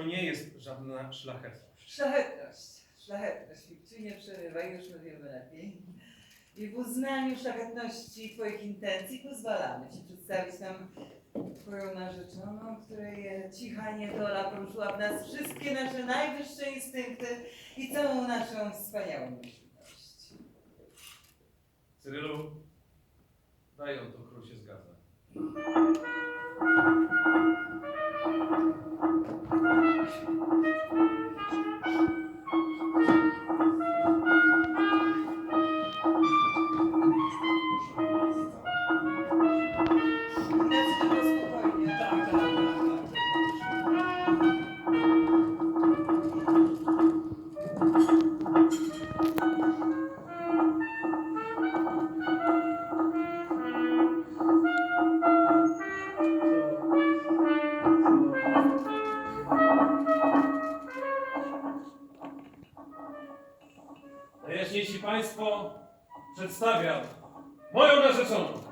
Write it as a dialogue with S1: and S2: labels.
S1: To nie jest żadna szlachetność.
S2: Szlachetność. Szlachetność. Nie przerywaj, już my wiemy lepiej. I w uznaniu szlachetności Twoich intencji pozwalamy Ci przedstawić nam Twoją narzeczoną, której cicha niedola poruszyła w nas wszystkie nasze najwyższe instynkty i całą naszą wspaniałą myślność.
S1: Cyrylu, よし。Najjaśniejsi Państwo, przedstawiam moją narzeczoną.